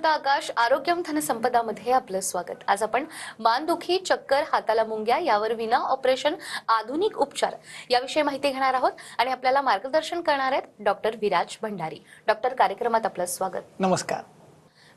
श्रोता आकाश आरोग्यम धनसंपदामध्ये आपलं स्वागत. आज आपण मानदुखी चक्कर हाताला मुंग्या यावर विना ऑपरेशन आधुनिक उपचार याविषयी माहिती घेणार आहोत आणि आपल्याला मार्गदर्शन करणार आहेत डॉक्टर विराज भंडारी. डॉक्टर कार्यक्रमात आपलं स्वागत. नमस्कार.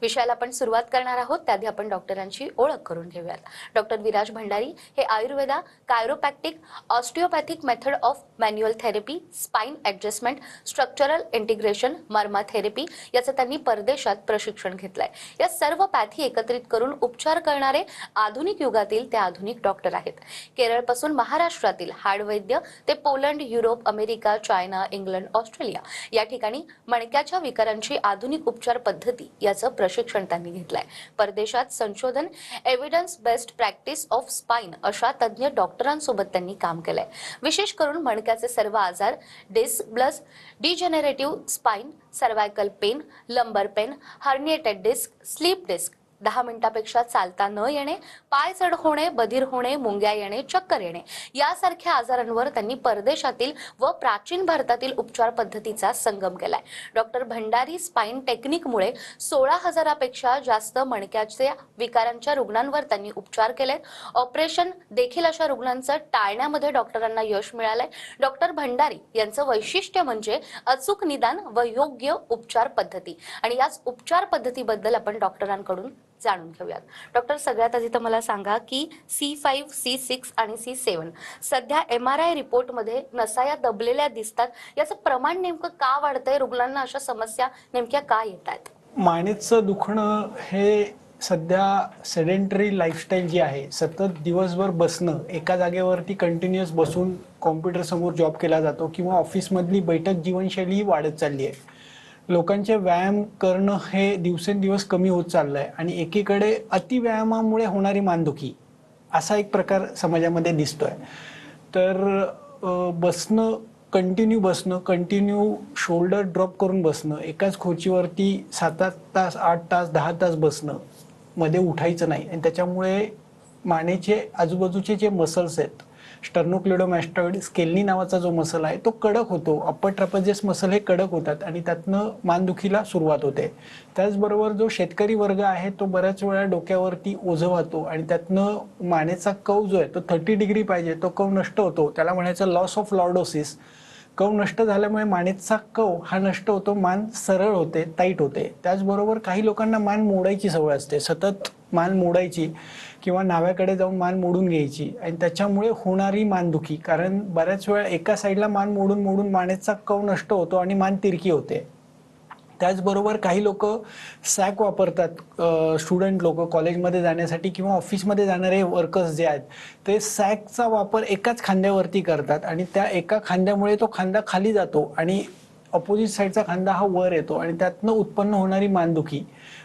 विषयाला आपण सुरुवात करणार आहोत त्याआधी आपण डॉक्टरांची ओळख करून घेऊयात. डॉक्टर विराज भंडारी हे Ayurveda chiropractic osteopathic method of manual therapy spine adjustment structural integration marma therapy याचं त्यांनी परदेशात प्रशिक्षण घेतलंय. या सर्व पॅथी एकत्रित करून उपचार करणारे आधुनिक युगातील ते आधुनिक डॉक्टर आहेत. केरळपासून महाराष्ट्रातील हाडवैद्य ते Poland Europe America China England Australia या ठिकाणी मणक्याच्या विकारांची आधुनिक उपचार पद्धती याचं प्रशिक्षण त्यांनी घेतलंय. परदेशात संशोधन evidence based practice of spine अशा तज्ज्ञ डॉक्टरांसोबत त्यांनी काम केलंय. विशेष करून मणक्याचे सर्व आजार disc plus degenerative spine cervical pain lumbar pain herniated disc slip disc दहा मिनिटापेक्षा चालता न येणे पाय चढ होणे बधीर होणे मुंग्या येणे चक्कर येणे. यासारख्या आजारांवर त्यांनी परदेशातील व प्राचीन भारतातील उपचार पद्धतीचा संगम केलाय. डॉक्टर भंडारी स्पाइन टेक्निकमुळे सोळा हजारापेक्षा जास्त मणक्याच्या विकारांच्या रुग्णांवर त्यांनी उपचार केले ऑपरेशन देखील अशा रुग्णांचं टाळण्यामध्ये डॉक्टरांना यश मिळालंय. डॉक्टर भंडारी यांचं वैशिष्ट्य म्हणजे अचूक निदान व योग्य उपचार पद्धती. आणि याच उपचार पद्धतीबद्दल आपण डॉक्टरांकडून जाणून घेऊयात. डॉक्टर सगळ्यात आधी तर मला सांगा की सी फाईव्ह सी सिक्स आणि सी सेवन सध्या एम आर आय रिपोर्टमध्ये नसाया दबलेल्या दिसतात. याचं प्रमाण नेमकं का वाढतंय? रुग्णांना अशा समस्या नेमक्या का येत आहेत? मानेचं दुखणं हे सध्या सेडेंटरी लाईफस्टाईल जी आहे सतत दिवसभर बसणं एका जागेवरती कंटिन्युअस बसून कॉम्प्युटर समोर जॉब केला जातो किंवा ऑफिसमधली बैठक जीवनशैली वाढत चालली आहे. लोकांचे व्यायाम करणं हे दिवसेंदिवस कमी होत चाललंय आणि एकीकडे अतिव्यायामामुळे होणारी मानदुखी असा एक प्रकार समाजामध्ये दिसतोय. तर बसणं कंटिन्यू बसणं कंटिन्यू शोल्डर ड्रॉप करून बसणं एकाच खुर्चीवरती सात आठ तास आठ तास दहा तास बसणं मध्ये उठायचं नाही आणि त्याच्यामुळे मानेचे आजूबाजूचे जे मसल्स आहेत स्टर्नोक्लिडोमॅस्टॉइड स्केलनी नावाचा जो मसल आहे तो कडक होतो. अप्पर ट्रपजेस मसल हे कडक होतात आणि त्यातनं मानदुखीला सुरुवात होते. त्याचबरोबर जो शेतकरी वर्ग आहे तो बऱ्याच वेळा डोक्यावरती ओझं वाहतो आणि त्यातनं मानेचा कव जो आहे तो थर्टी डिग्री पाहिजे तो कव नष्ट होतो. त्याला म्हणायचं लॉस ऑफ लॉर्डोसिस कव नष्ट झाल्यामुळे मानेचा कव हा नष्ट होतो मान सरळ होते टाईट होते. त्याचबरोबर काही लोकांना मान मोडायची सवय असते. सतत मान मोडायची. किंवा नाव्याकडे जाऊन मान मोडून घ्यायची. आणि त्याच्यामुळे होणारी मानदुखी. कारण बऱ्याच वेळा एका साईडला मान मोडून मोडून मानेचा कव नष्ट होतो आणि मान तिरकी होते. त्याचबरोबर काही लोक सॅक वापरतात. स्टुडंट लोक कॉलेजमध्ये जाण्यासाठी किंवा ऑफिसमध्ये जाणारे वर्कर्स जे आहेत ते सॅकचा वापर एकाच खांद्यावरती करतात आणि त्या एका खांद्यामुळे तो खांदा खाली जातो आणि अपोजिट साईडचा खांदा हा वर येतो आणि त्यातनं उत्पन्न होणारी मानदुखी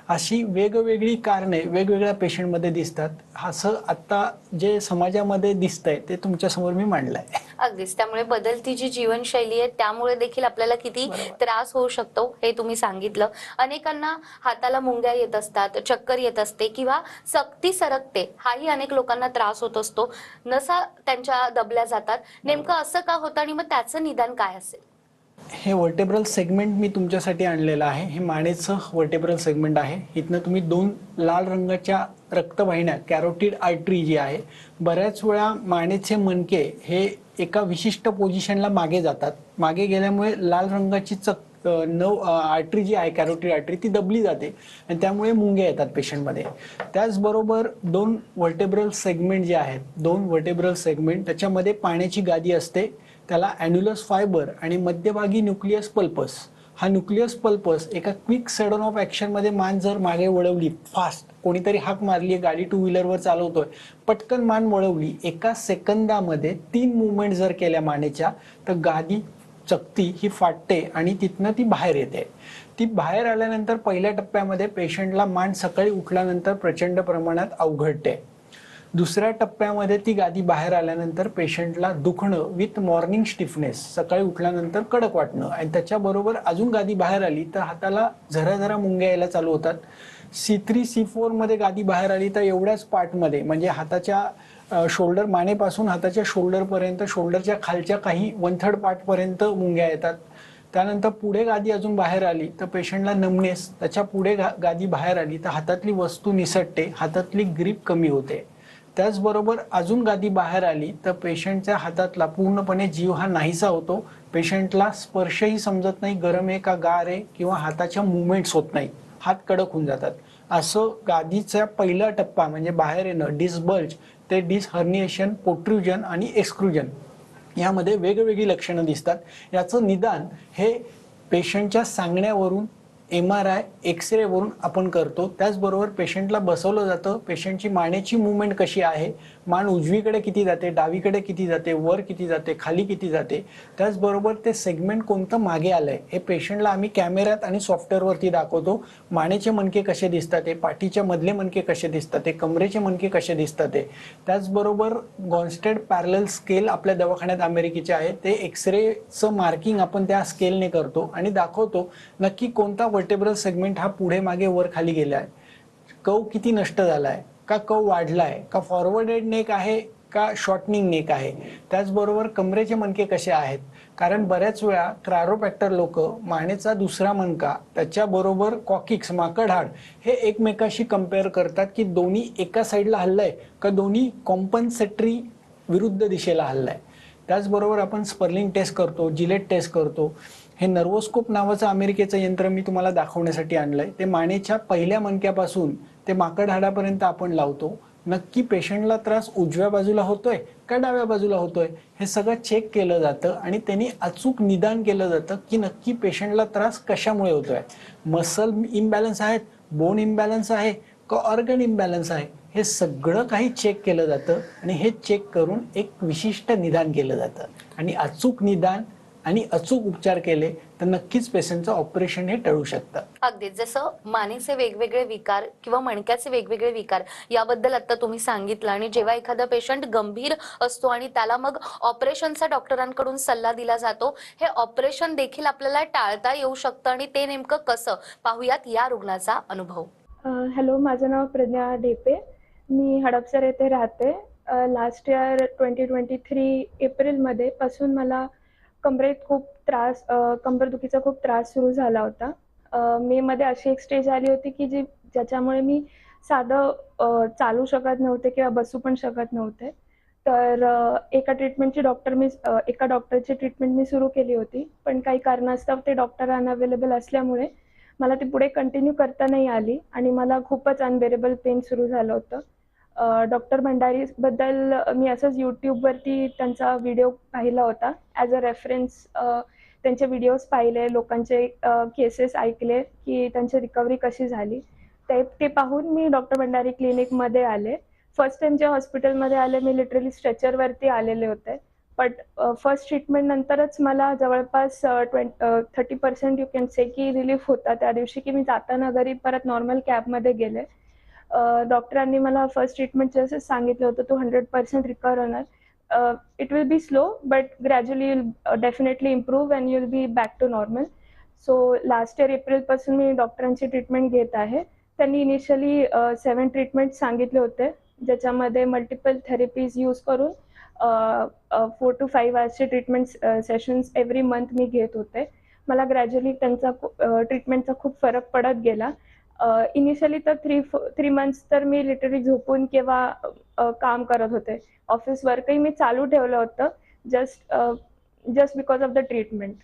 अशी वेगवेगळी कारणे वेगवेगळ्या पेशंटमध्ये दिसतात. असं आत्ता जे समाजामध्ये दिसतंय ते तुमच्यासमोर मी मांडलंय. अगदीच. त्यामुळे बदलती जी जीवनशैली आहे त्यामुळे देखील आपल्याला किती. त्रास होऊ शकतो हे तुम्ही सांगितलं. अनेकांना हाताला मुंग्या येत असतात चक्कर येत असते किंवा सक्ती सरकते हाही अनेक लोकांना त्रास होत असतो. नसा त्यांच्या दबल्या जातात. नेमकं असं का होतं आणि मग त्याचं निदान काय असेल? हे वर्टेब्रल सेगमेंट मी तुमच्यासाठी आणलेलं आहे. हे मानेचं वर्टेब्रल सेगमेंट आहे. इथनं तुम्ही दोन लाल रंगाच्या रक्तवाहिन्या कॅरोटिड आर्टरी जी आहे बऱ्याच वेळा मानेचे मणके हे एका विशिष्ट पोझिशनला मागे जातात. मागे गेल्यामुळे लाल रंगाची चक नव आर्टरी जी आहे कॅरोटिड आर्टरी ती दबली जाते आणि त्यामुळे मुंग्या येतात पेशंटमध्ये. त्याचबरोबर दोन वर्टेब्रल सेगमेंट जे आहेत दोन वर्टेब्रल सेगमेंट त्याच्यामध्ये पाण्याची गादी असते. त्याला अॅन्युलस फायबर आणि मध्यभागी न्यूक्लियस पल्पस. हा न्यूक्लियस पल्पस एका क्विक सडन ऑफ ॲक्शनमध्ये मान जर मागे वळवली फास्ट कोणीतरी हाक मारली गाडी टू व्हीलरवर चालवतोय पटकन मान वळवली एका सेकंदामध्ये तीन मुवमेंट जर केल्या मानेच्या तर गादी चकती ही फाटते आणि तिथनं ती बाहेर येते. ती बाहेर आल्यानंतर पहिल्या टप्प्यामध्ये पेशंटला मान सकाळी उठल्यानंतर प्रचंड प्रमाणात अवघडते. दुसऱ्या टप्प्यामध्ये ती गादी बाहेर आल्यानंतर पेशंटला दुखणं विथ मॉर्निंग स्टिफनेस सकाळी उठल्यानंतर कडक वाटणं आणि त्याच्याबरोबर अजून गादी बाहेर आली तर हाताला झरा झरा मुंग्या यायला चालू होतात. सी थ्री सी फोरमध्ये गादी बाहेर आली तर एवढ्याच पार्टमध्ये म्हणजे हाताच्या शोल्डर मानेपासून हाताच्या शोल्डरपर्यंत शोल्डरच्या खालच्या काही वन थर्ड पार्टपर्यंत मुंग्या येतात. त्यानंतर पुढे गादी अजून बाहेर आली तर पेशंटला नमनेस त्याच्या पुढे गा गादी बाहेर आली तर हातातली वस्तू निसटते हातातली ग्रीप कमी होते. त्याचबरोबर अजून गादी बाहेर आली तर पेशंटच्या हातातला पूर्णपणे जीव हा नाहीसा होतो. पेशंटला स्पर्शही समजत नाही गरम आहे का गार आहे किंवा हाताच्या मुवमेंट्स होत नाही हात कडक होऊन जातात. असं गादीचा पहिला टप्पा म्हणजे बाहेर येणं डिसबल्ज ते डिस हर्निएशन पोट्रुजन आणि एक्सक्रुजन यामध्ये वेगवेगळी लक्षणं दिसतात. याचं निदान हे पेशंटच्या सांगण्यावरून एम आर आय एक्सरेवरून आपण करतो. त्याचबरोबर पेशंटला बसवलं जातं. पेशंटची मानेची मुवमेंट कशी आहे? मान उजवीकडे किती जाते डावीकडे किती जाते वर किती जाते खाली किती जाते त्याचबरोबर ते सेगमेंट कोणतं मागे आलंय हे पेशंटला आम्ही कॅमेऱ्यात आणि सॉफ्टवेअरवरती दाखवतो. मानेचे मणके कसे दिसतात ते पाठीचे मधले मणके कसे दिसतात ते कमरेचे मणके कसे दिसतात ते त्याचबरोबर गॉन्स्टेड पॅरल स्केल आपल्या दवाखान्यात अमेरिकेचे आहे ते एक्सरेचं मार्किंग आपण त्या स्केलने करतो आणि दाखवतो नक्की कोणता वर्टेब्रल सेगमेंट हा पुढे मागे वर खाली गेला आहे कव किती नष्ट झाला आहे का कव वाढला आहे का फॉरवर्डेड नेक आहे का शॉर्टनिंग नेक आहे त्याचबरोबर कमरेचे मणके कसे आहेत? कारण बऱ्याच वेळा क्रारोपॅक्टर लोक मानेचा दुसरा मणका त्याच्याबरोबर कॉकिक्स माकड हाड हे एकमेकाशी कंपेअर करतात की दोन्ही एका साईडला हल्लंय का दोन्ही कॉम्पन्सेटरी विरुद्ध दिशेला हल्लाय. त्याचबरोबर आपण स्पर्लिंग टेस्ट करतो जिलेट टेस्ट करतो. हे नर्वोस्कोप नावाचं अमेरिकेचं यंत्र मी तुम्हाला दाखवण्यासाठी आणलं आहे ते मानेच्या पहिल्या मणक्यापासून ते माकड हाडापर्यंत आपण लावतो. नक्की पेशंटला त्रास उजव्या बाजूला होतोय का डाव्या बाजूला होतोय हे सगळं चेक केलं जातं आणि त्यांनी अचूक निदान केलं जातं की नक्की पेशंटला त्रास कशामुळे होतोय. मसल इम्बॅलन्स आहेत बोन इम्बॅलन्स आहे का ऑर्गन इम्बॅलन्स आहे हे सगळं काही चेक केलं जातं आणि हे चेक करून एक विशिष्ट निदान केलं जातं. आणि अचूक निदान आणि अचूक उपचार केले तर नक्कीच पेशंटचं ऑपरेशन हे टळू शकतं. अगदी जसं मानेचे वेगवेगळे विकार किंवा मणक्याचे वेगवेगळे विकार याबद्दल आता तुम्ही सांगितलं आणि जेव्हा एखादा पेशंट गंभीर असतो आणि त्याला मग ऑपरेशनचा डॉक्टरांकडून सल्ला दिला जातो हे ऑपरेशन देखील आपल्याला टाळता येऊ शकतं आणि ते नेमकं कसं? पाहुयात या रुग्णाचा अनुभव. हॅलो माझं नाव प्रज्ञा ढेपे मी हडपसर येथे राहते. Last year twenty twenty three एप्रिलमध्ये पासून मला कमरेत खूप त्रास कंबरदुखीचा खूप त्रास सुरू झाला होता. मे मध्ये अशी एक स्टेज आली होती की जी ज्याच्यामुळे मी साधं चालू शकत नव्हते किंवा बसू पण शकत नव्हते. तर एका ट्रीटमेंटची डॉक्टर मी एका डॉक्टरची ट्रीटमेंट मी सुरू केली होती. पण काही कारणास्तव ते डॉक्टर अनअवेलेबल असल्यामुळे मला ती पुढे कंटिन्यू करता नाही आली आणि मला खूपच अनबेरेबल पेन सुरू झालं होतं. डॉक्टर भंडारीबद्दल मी असंच यूट्यूबवरती त्यांचा व्हिडिओ पाहिला होता. ॲज अ रेफरन्स त्यांचे व्हिडिओज पाहिले लोकांचे केसेस ऐकले की त्यांची रिकव्हरी कशी झाली. ते ते पाहून मी डॉक्टर भंडारी क्लिनिकमध्ये आले. फर्स्ट टाइम जे हॉस्पिटलमध्ये आले मी लिटरली स्ट्रेचरवरती आलेले होते. बट फर्स्ट ट्रीटमेंट नंतरच मला जवळपास twenty thirty percent you can say की रिलीफ होता. त्या दिवशी की मी जाताना घरी परत नॉर्मल कॅबमध्ये गेले. डॉक्टरांनी मला फर्स्ट ट्रीटमेंट जसं सांगितलं होतं तो हंड्रेड पर्सेंट रिकवर होणार. It will be slow but gradually will definitely improve and you'll be back to normal so last year एप्रिलपासून मी डॉक्टरांची ट्रीटमेंट घेत आहे. त्यांनी इनिशियली सेवन ट्रीटमेंट सांगितले होते ज्याच्यामध्ये मल्टिपल थेरपीज यूज करून फोर टू फाईव्ह आवर्सचे ट्रीटमेंट सेशन्स एव्हरी मंथ मी घेत होते. मला ग्रॅज्युअली त्यांचा ट्रीटमेंटचा खूप फरक पडत गेला. इनिशियली तर थ्री थ्री मंथ्स तर मी लिटरली झोपून किंवा काम करत होते. ऑफिस वर्कही मी चालू ठेवलं होतं just just because of the treatment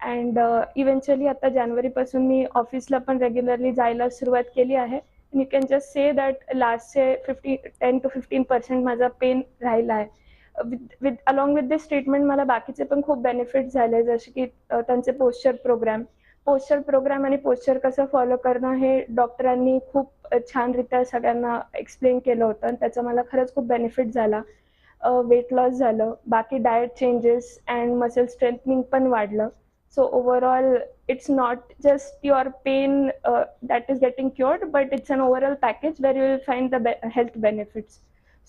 and eventually आता जानेवारीपासून मी ऑफिसला पण रेग्युलरली जायला सुरुवात केली आहे. You can just say that लास्टचे fifty ten to fifteen percent माझा पेन राहिला आहे. With with along with this treatment मला बाकीचे पण खूप बेनिफिट झाले जसे की त्यांचे पोस्चर प्रोग्राम पोस्चर प्रोग्राम आणि पोस्चर कसं फॉलो करणं हे डॉक्टरांनी खूप छान रित्या सगळ्यांना एक्सप्लेन केलं होतं आणि त्याचा मला खरंच खूप बेनिफिट झाला. वेट लॉस झालं बाकी diet changes and muscle strengthening पण वाढलं. So overall it's not just your pain that is getting cured but it's an overall package where you will find the health benefits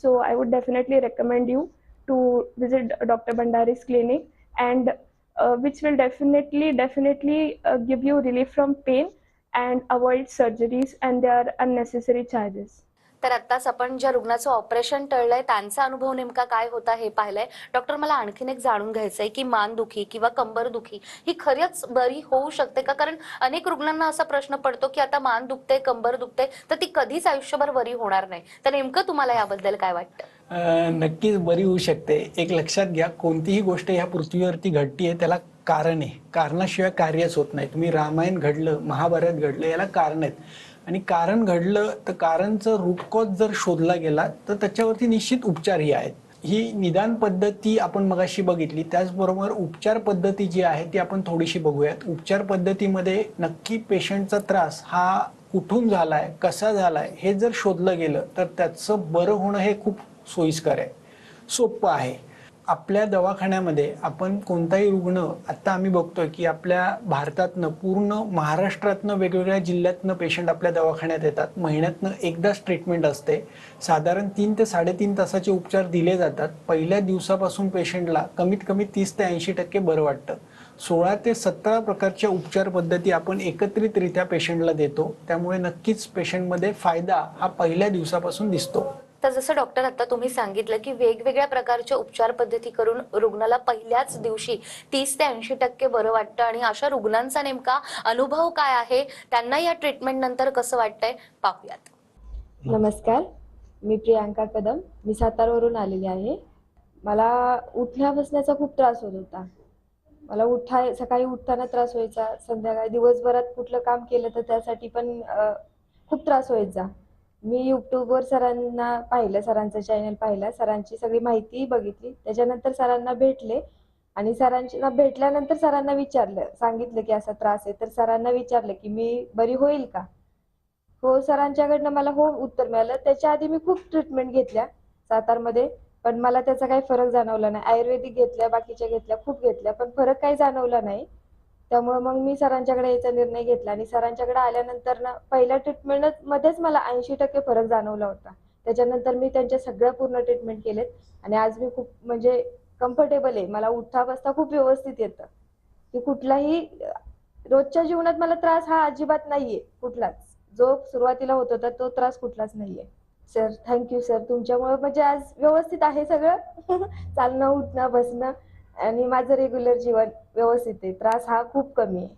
so I would definitely recommend you to visit doctor Bhandari's clinic and uh, which will definitely definitely uh, give you relief from pain and avoid surgeries and their unnecessary charges तर आत्ताच आपण ज्या रुग्णाचं operation टळलंय त्यांचा अनुभव नेमका काय होता हे पाहिलंय. डॉक्टर मला आणखीन एक जाणून घ्यायचंय की मानदुखी किंवा कंबरदुखी ही खरंच बरी होऊ शकते का? कारण अनेक रुग्णांना असा प्रश्न पडतो की आता मान दुखते कंबर दुखते तर ती कधीच आयुष्यभर बरी होणार नाही. तर नेमकं तुम्हाला याबद्दल काय वाटतं? नक्कीच बरी होऊ शकते. एक लक्षात घ्या कोणतीही गोष्ट ह्या पृथ्वीवरती घडतीये त्याला कारण आहे कारणाशिवाय कार्यच होत नाही. तुम्ही रामायण घडलं महाभारत घडलं याला कारण आहेत आणि कारण घडलं तर कारणचं रूट जर शोधला गेला तर त्याच्यावरती निश्चित उपचारही आहेत. ही निदान पद्धती आपण मगाशी बघितली. त्याचबरोबर उपचार पद्धती जी आहे ती आपण थोडीशी बघूयात. उपचार पद्धतीमध्ये नक्की पेशंटचा त्रास हा कुठून झालाय कसा झालाय हे जर शोधलं गेलं तर त्याचं बरं होणं हे खूप सोयीस्कर आहे. सोपं आहे. आपल्या दवाखान्यामध्ये आपण कोणताही रुग्ण आत्ता आम्ही बघतोय की आपल्या भारतातनं पूर्ण महाराष्ट्रातनं वेगवेगळ्या जिल्ह्यातनं पेशंट आपल्या दवाखान्यात येतात. महिन्यातनं एकदाच ट्रीटमेंट असते. साधारण तीन ते साडेतीन तासाचे उपचार दिले जातात. पहिल्या दिवसापासून पेशंटला कमीत कमी तीस ते ऐंशी टक्के बरं वाटतं. सोळा ते सतरा प्रकारच्या उपचार पद्धती आपण एकत्रितरित्या पेशंटला देतो. त्यामुळे नक्कीच पेशंटमध्ये फायदा हा पहिल्या दिवसापासून दिसतो. तर जसं डॉक्टर आता तुम्ही सांगितलं की वेगवेगळ्या प्रकारच्या उपचार पद्धती करून रुग्णाला पहिल्याच दिवशी तीस ते ऐंशी टक्के बरं वाटतं. आणि अशा रुग्णांचा नेमका अनुभव काय आहे? त्यांना या ट्रीटमेंट नंतर कसं वाटतंय? पाहूयात. नमस्कार. मी प्रियांका कदम. मी सातारवरून आलेली आहे. मला उठण्या बसण्याचा खूप त्रास होत होता. मला उठाय सकाळी उठताना त्रास व्हायचा. संध्याकाळी दिवसभरात कुठलं काम केलं तर त्यासाठी पण खूप त्रास व्हायचा मी युट्यूबवर सरांना पाहिलं सरांचं चॅनल पाहिलं सरांची सगळी माहिती बघितली. त्याच्यानंतर सरांना भेटले आणि सरांना भेटल्यानंतर सरांना विचारलं सांगितलं की असा त्रास आहे. तर सरांना विचारलं की मी बरी होईल का? हो सरांच्याकडनं मला हो उत्तर मिळालं. त्याच्या आधी मी खूप ट्रीटमेंट घेतल्या सातारमध्ये पण मला त्याचा काही फरक जाणवला नाही. आयुर्वेदिक घेतल्या बाकीच्या घेतल्या खूप घेतल्या पण फरक काही जाणवला नाही. त्यामुळे मग मी सरांच्याकडे यायचा निर्णय घेतला आणि सरांच्याकडे आल्यानंतर ना पहिल्या ट्रीटमेंट मध्येच मला ऐंशी टक्के फरक जाणवला होता. त्याच्यानंतर मी त्यांच्या सगळ्या पूर्ण ट्रीटमेंट केलेत आणि आज मी खूप म्हणजे कम्फर्टेबल आहे. मला उठता बसता खूप व्यवस्थित येतं. की कुठलाही रोजच्या जीवनात मला त्रास हा अजिबात नाहीये कुठलाच. जो सुरुवातीला होत होता तो त्रास कुठलाच नाहीये. सर थँक्यू सर तुमच्यामुळे म्हणजे आज व्यवस्थित आहे सगळं. चालणं उठणं बसणं. आणि माझं रेग्युलर जीवन व्यवस्थित आहे. त्रास हा खूप कमी आहे.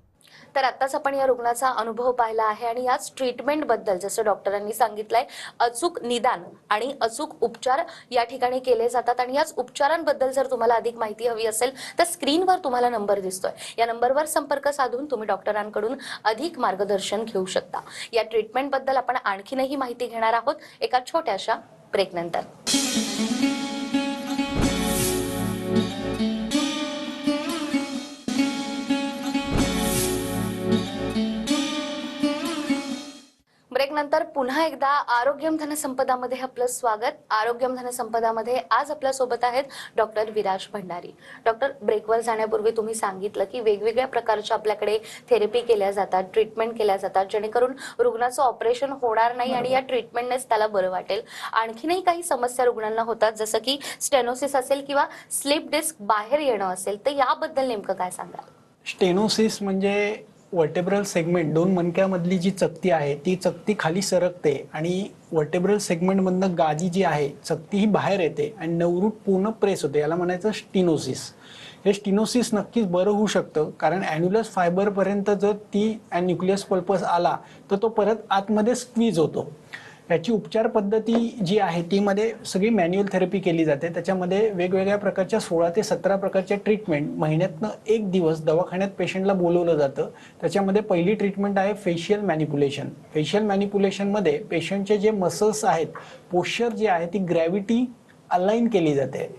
तर आताच आपण या रुग्णाचा अनुभव पाहिला आहे आणि याच ट्रीटमेंटबद्दल जसं डॉक्टरांनी सांगितलंय अचूक निदान आणि अचूक उपचार या ठिकाणी केले जातात आणि याच उपचारांबद्दल जर तुम्हाला अधिक माहिती हवी असेल तर स्क्रीनवर तुम्हाला नंबर दिसतोय. या नंबरवर संपर्क साधून तुम्ही डॉक्टरांकडून अधिक मार्गदर्शन घेऊ शकता. या ट्रीटमेंटबद्दल आपण आणखीनही माहिती घेणार आहोत एका छोट्याशा ब्रेक नंतर पुन्हा एकदा आरोग्यम धनसंपदामध्ये आपलं स्वागत. आरोग्यम धनसंपदामध्ये आज आपल्यासोबत आहेत डॉक्टर विराज भंडारी. डॉक्टर ब्रेकवर जाण्यापूर्वी तुम्ही सांगितलं की वेगवेगळ्या प्रकारच्या आपल्याकडे थेरपी केल्या जातात ट्रीटमेंट केल्या जातात. जेणेकरून रुग्णाचं ऑपरेशन होणार नाही आणि या ट्रीटमेंटनेच त्याला बरं वाटेल. आणखीनही काही समस्या रुग्णांना होतात जसं की स्टेनोसिस असेल किंवा स्लिप डिस्क बाहेर येणं असेल तर याबद्दल नेमकं काय सांगाल? स्टेनोसिस म्हणजे वर्टेब्रल सेगमेंट दोन मणक्यामधली जी चकती आहे ती चकती खाली सरकते आणि वर्टेब्रल सेगमेंटमधनं गादी जी आहे चकती ही बाहेर येते आणि नवरूट पूर्ण प्रेस होते. याला म्हणायचं स्टिनोसिस हे स्टिनोसिस नक्कीच बरं होऊ शकतं कारण ॲन्युलस फायबरपर्यंत जर ती न्यूक्लियस पल्पस आला तर तो परत आतमध्ये स्क्वीज होतो. याची उपचार पद्धती जी आहे ती मध्ये सगळी मॅन्युअल थेरपी केली जाते. त्याच्यामध्ये वेगवेगळ्या प्रकारच्या सोळा ते सतरा प्रकारच्या ट्रीटमेंट महिन्यातनं एक दिवस दवाखान्यात पेशंटला बोलवलं जातं. त्याच्यामध्ये पहिली ट्रीटमेंट आहे फेशियल मॅनिप्युलेशन फेशियल मॅनिप्युलेशनमध्ये पेशंटचे जे मसल्स आहेत पोश्चर जे आहे ती ग्रॅव्हिटी अलाईन केली जाते.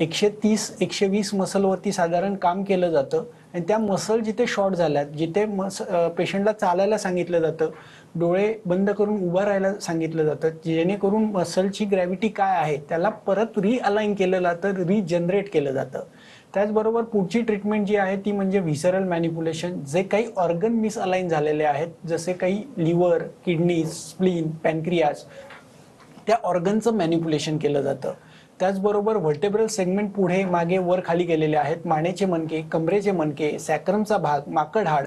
एकशे तीस एकशे वीस मसलवरती साधारण काम केलं जातं. आणि त्या मसल जिथे शॉर्ट झाल्यात जिथे मस पेशंटला चालायला सांगितलं जातं डोळे बंद करून उभं राहायला सांगितलं जातं जेणेकरून मसलची ग्रॅव्हिटी काय आहे त्याला परत रिअलाईन केलं जातं रिजनरेट केलं जातं. त्याचबरोबर पुढची ट्रीटमेंट जी आहे ती म्हणजे व्हिसरल मॅनिप्युलेशन जे काही ऑर्गन मिसअलाईन झालेले आहेत जसे काही लिव्हर किडनीज स्प्लीन पॅनक्रियाज त्या ऑर्गनचं मॅनिप्युलेशन केलं जातं. त्याचबरोबर व्हर्टेब्रल सेगमेंट पुढे मागे वर खाली गेलेले आहेत. मानेचे मनके कमरेचे मनके सॅक्रमचा भाग माकड हाड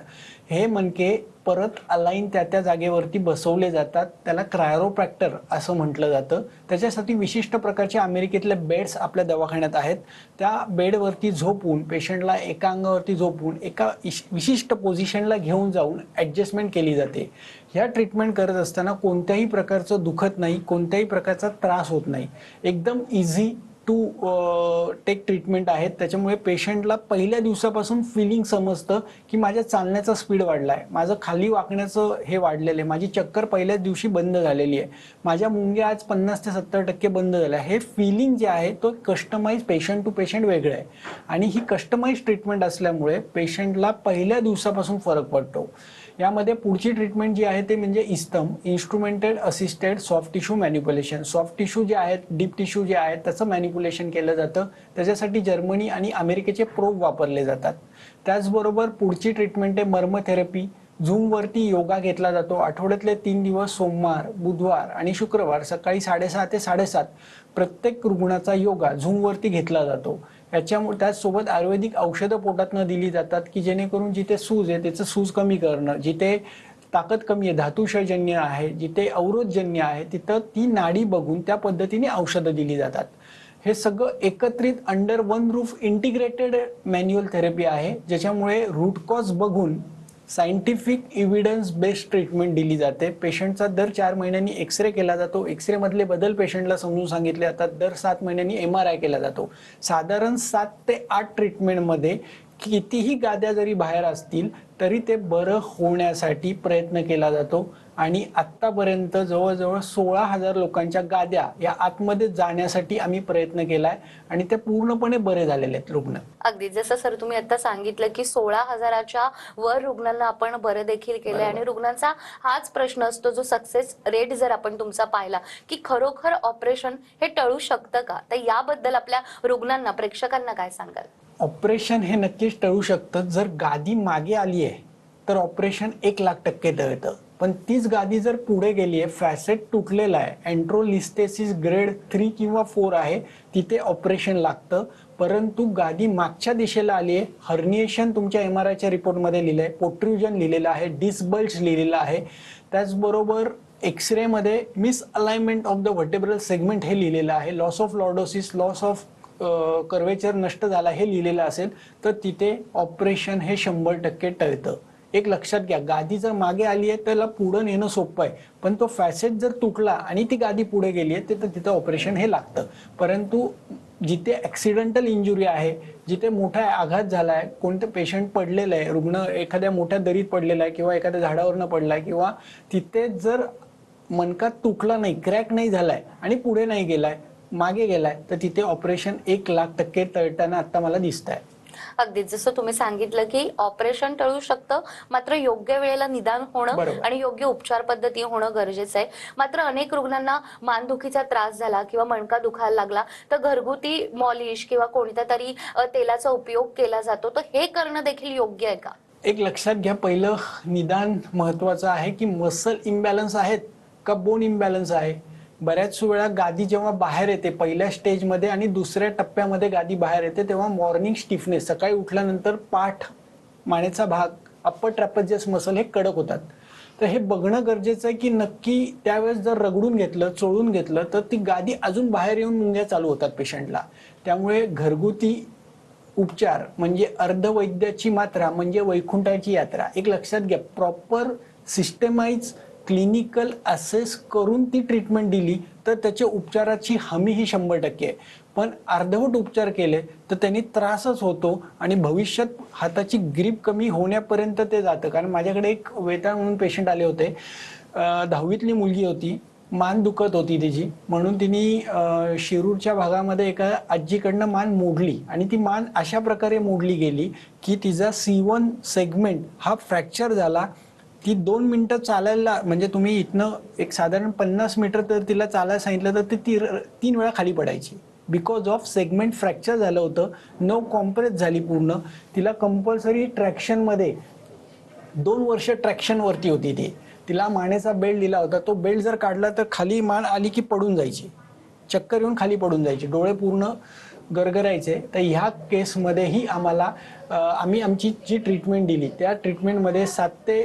हे मनके परत अलाईन त्या त्या जागेवरती बसवले जातात. त्याला क्रायरोप्रॅक्टर असं म्हटलं जातं. त्याच्यासाठी विशिष्ट प्रकारचे अमेरिकेतल्या बेड्स आपल्या दवाखान्यात आहेत. त्या बेडवरती झोपून पेशंटला एका अंगावरती झोपून एका इश- विशिष्ट पोझिशनला घेऊन जाऊन ॲडजस्टमेंट केली जाते. ह्या ट्रीटमेंट करत असताना कोणत्याही प्रकारचं दुखत नाही कोणत्याही प्रकारचा त्रास होत नाही. एकदम इझी टू टेक ट्रीटमेंट आहेत. त्याच्यामुळे पेशंटला पहिल्या दिवसापासून फिलिंग समजतं की माझ्या चालण्याचा स्पीड वाढला आहे माझं खाली वाकण्याचं हे वाढलेलं आहे. माझी चक्कर पहिल्याच दिवशी बंद झालेली आहे. माझ्या मुंग्या आज पन्नास ते सत्तर टक्के बंद झाल्या. हे फिलिंग जे आहे तो कस्टमाइज पेशंट टू पेशंट वेगळं आहे. आणि ही कस्टमाइज ट्रीटमेंट असल्यामुळे पेशंटला पहिल्या दिवसापासून फरक पडतो. यामध्ये पुढची ट्रीटमेंट जी आहे ते म्हणजे इस्तम instrumented assisted soft tissue manipulation soft tissue जे आहेत डीप टिश्यू जे आहेत त्याचं मॅन्युप्युलेशन केलं जातं. त्याच्यासाठी जर्मनी आणि अमेरिकेचे प्रोब वापरले जातात. त्याचबरोबर पुढची ट्रीटमेंट आहे मर्मथेरपी झूमवरती योगा घेतला जातो. आठवड्यातले तीन दिवस सोमवार बुधवार आणि शुक्रवार सकाळी साडेसहा ते साडेसात प्रत्येक रुग्णाचा योगा झूमवरती घेतला जातो. याच्यामुळे त्याचसोबत आयुर्वेदिक औषधं पोटातनं दिली जातात की जेणेकरून जिथे सूज आहे त्याचं सूज कमी करणं जिथे ताकद कमी आहे धातुशयजन्य आहे जिथे अवरोधजन्य आहे तिथं ती नाडी बघून त्या पद्धतीने औषधं दिली जातात. हे सगळं एकत्रित under one roof integrated manual therapy आहे ज्याच्यामुळे रूट कॉज बघून सायंटिफिक इव्हिडन्स बेस्ड ट्रीटमेंट दिली जाते. पेशंटचा दर चार महिन्यांनी एक्सरे केला जातो. एक्सरेमधले बदल पेशंटला समजून सांगितले जातात. दर सात महिन्यांनी एम आर आय केला जातो. साधारण सात ते आठ ट्रीटमेंटमध्ये कितीही गाद्या जरी बाहेर असतील तरी ते बरं होण्यासाठी प्रयत्न केला जातो. आणि आत्तापर्यंत जवळजवळ सोळा हजार लोकांच्या गाद्या या आतमध्ये जाण्यासाठी आम्ही प्रयत्न केलाय आणि ते पूर्णपणे बरे झालेले आहेत रुग्ण. अगदी. जसं सर तुम्ही आता सांगितलं की सोळा हजाराच्या वर रुग्णांना आपण बरं देखील केलंय आणि रुग्णांचा हाच प्रश्न असतो जो सक्सेस रेट जर आपण तुमचा पाहिला की खरोखर ऑपरेशन हे टळू शकतं का? तर याबद्दल आपल्या रुग्णांना प्रेक्षकांना काय सांगाल? ऑपरेशन हे नक्कीच टळू शकतं. जर गादी मागे आली आहे तर ऑपरेशन एक लाख टक्के टळतं. पण तीच गादी जर पुढे गेली आहे फॅसेट तुटलेला आहे अँट्रोलिस्टेसिस ग्रेड थ्री किंवा फोर आहे तिथे ऑपरेशन लागतं. परंतु गादी मागच्या दिशेला आली आहे हर्निएशन तुमच्या एम आर आयच्या रिपोर्टमध्ये लिहिलं आहे पोट्रुजन लिहिलेलं आहे डिसबल्स लिहिलेलं आहे. त्याचबरोबर एक्सरेमध्ये misalignment of the vertebral segment हे लिहिलेलं आहे. Loss of lordosis loss of curvature नष्ट झाला हे लिहिलेलं असेल तर तिथे ऑपरेशन हे शंभर टक्के टळतं. एक लक्षात घ्या गादी जर मागे आली आहे त्याला पुढं नेणं सोपं आहे. पण तो फॅसेट जर तुटला आणि ती गादी पुढे गेली आहे तर तिथं ऑपरेशन हे लागतं. परंतु जिथे ॲक्सिडेंटल इंजुरी आहे जिथे मोठा आघात झाला आहे कोणतं पेशंट पडलेलं आहे रुग्ण एखाद्या मोठ्या दरीत पडलेला आहे किंवा एखाद्या झाडावरनं पडला आहे किंवा तिथे जर मनका तुटला नाही क्रॅक नाही झालाय आणि पुढे नाही गेलाय मागे गेलाय तर तिथे ऑपरेशन एक लाख टक्के तळताना आता मला दिसत आहे अगदी जसं तुम्ही सांगितलं की ऑपरेशन टळू शकतं मात्र योग्य वेळेला निदान होणं. आणि योग्य उपचार पद्धती होणं गरजेचं आहे. मात्र अनेक रुग्णांना मानदुखीचा त्रास झाला किंवा मणका दुखायला लागला तर घरगुती मॉलिश किंवा कोणत्या तरी तेलाचा उपयोग केला जातो. तर हे करणं देखील योग्य आहे का? एक लक्षात घ्या पहिलं निदान महत्वाचं आहे की मसल इम्बॅलन्स आहेत का बोन इम्बॅलन्स आहे? बऱ्याच वेळा गादी जेव्हा बाहेर येते पहिल्या स्टेजमध्ये आणि दुसऱ्या टप्प्यामध्ये गादी बाहेर येते तेव्हा मॉर्निंग स्टिफनेस सकाळी उठल्यानंतर पाठ मानेचा भाग अप्पर ट्रॅपेजियस मसल हे कडक होतात. तर हे बघणं गरजेचं आहे की नक्की त्यावेळेस जर रगडून घेतलं चोळून घेतलं तर ती गादी अजून बाहेर येऊन मुंग्या चालू होतात पेशंटला त्यामुळे घरगुती उपचार म्हणजे अर्धवैद्याची मात्रा म्हणजे वैकुंठाची यात्रा एक लक्षात घ्या प्रॉपर सिस्टमाइज क्लिनिकल असेस करून ती ट्रीटमेंट दिली तर त्याच्या उपचाराची हमी ही शंभर टक्के आहे. पण अर्धवट उपचार केले तर त्यांनी त्रासच होतो आणि भविष्यात हाताची ग्रीप कमी होण्यापर्यंत ते जातं. कारण माझ्याकडे एक वेताळ म्हणून पेशंट आले होते. दहावीतली मुलगी होती. मान दुखत होती तिची. म्हणून तिने शिरूरच्या भागामध्ये एका आजीकडनं मान मोडली आणि ती मान अशा प्रकारे मोडली गेली की तिचा सी वन सेगमेंट हा फ्रॅक्चर झाला ती दोन मिनिटं चालायला म्हणजे तुम्ही इथनं एक साधारण पन्नास मीटर तर तिला चालायला सांगितलं तर ती ती- तीन वेळा खाली पडायची. बिकॉज ऑफ सेगमेंट फ्रॅक्चर झालं होतं नो कॉम्प्रेस झाली पूर्ण. तिला कंपल्सरी ट्रॅक्शनमध्ये दोन वर्ष ट्रॅक्शनवरती होती ती. तिला मानेचा बेल्ट दिला होता. तो बेल्ट जर काढला तर खाली मान आली की पडून जायची. चक्कर येऊन खाली पडून जायची. डोळे पूर्ण गरगरायचे तर ह्या केसमध्येही आम्हाला आम्ही आमची जी ट्रीटमेंट दिली त्या ट्रीटमेंटमध्ये सात ते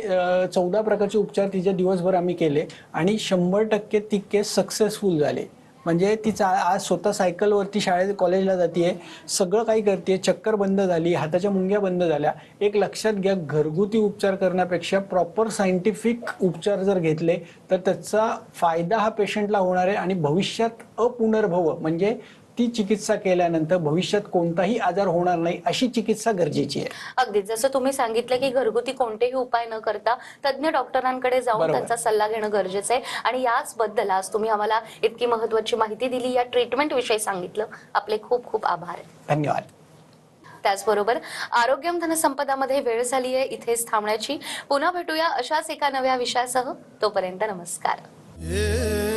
चौदा प्रकारचे उपचार तिचे दिवसभर आम्ही केले आणि शंभर टक्के ती केस सक्सेसफुल झाले. म्हणजे तिचा आज स्वतः सायकलवरती शाळेत कॉलेजला जाते सगळं काही करते चक्कर बंद झाली हाताच्या मुंग्या बंद झाल्या. एक लक्षात घ्या घरगुती उपचार करण्यापेक्षा प्रॉपर सायंटिफिक उपचार जर घेतले तर त्याचा फायदा हा पेशंटला होणार आहे आणि भविष्यात अपुनर्भव म्हणजे ती चिकित्सा केल्यानंतर भविष्यात कोणताही आजार होणार नाही अशी चिकित्सा गरजेची आहे. अगदी जसं तुम्ही सांगितलं की घरगुती कोणतेही उपाय न करता तज्ज्ञ डॉक्टरांकडे जाऊन बरोबर. त्यांचा सल्ला घेणं गरजेचं आहे. आणि याच बद्दल आज तुम्ही आम्हाला इतकी महत्वाची माहिती दिली या ट्रीटमेंट विषयी सांगितलं. आपले खूप खूप आभार. धन्यवाद. त्याचबरोबर आरोग्यम धनसंपदामध्ये वेळ झाली आहे. इथेच थांबण्याची. पुन्हा भेटूया अशाच एका नव्या विषयासह. तोपर्यंत नमस्कार. Yeah.